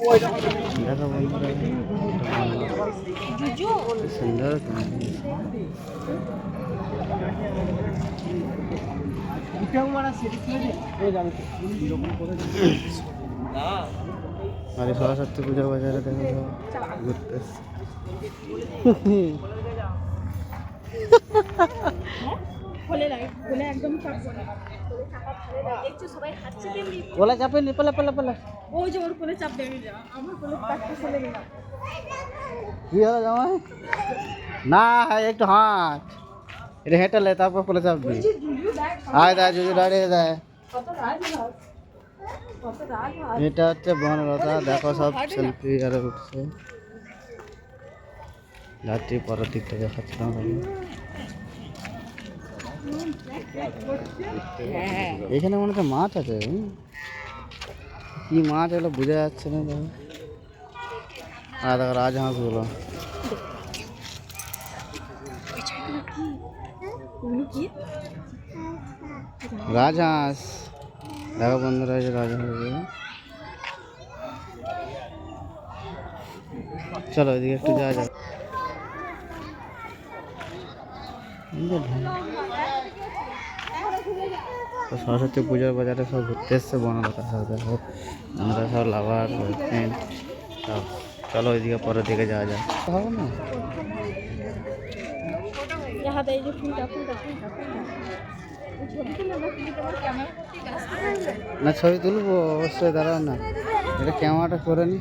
দেখো বন্ধুরা সুন্দর আরে সরস্বতী পূজা বাজারে দেখো ঘুরতে এসছে। খোলে খোলে একদম খোলে চাপা দেখছ সবাই তেমনি। চাপে নি পালা পালা পালা। ওই যে ওর কোলে চাপ দেবে আমার কোলে চলে গেলাম কি হলো জামাই? না একটু হাঁট। এটা হেঁটালে তারপর পরে চাপবি আয় দেয় যদি দাঁড়িয়ে দেয় কত রাজ কত রাজ এটা হচ্ছে বনলতা দেখো সব সেলফি আর উঠছে। যাত্রী পরের দিক থেকে দেখাচ্ছি তোমাকে এখানে মনে হচ্ছে মাছ আছে, হুম। কি মাছ এগুলো বোঝা যাচ্ছে না দেখো আর দেখো রাজহাঁসগুলো। তুমি কি রাজহাঁস। দেখো বন্ধুরা, এই যে রাজহাঁস চলো, এদিকে একটু যাওয়া যাক। তো সরস্বতী পূজার বাজারে সব ঘুরতে এসছে বনলতা সব আমরা সব লাভার ফ্রেন্ড সব। চলো ওইদিকে পরের দিকে যাওয়া যাক। হবে না? না ছবি তুলবো অবশ্যই দাঁড়াও না। এটা ক্যামেরাটা করে নি।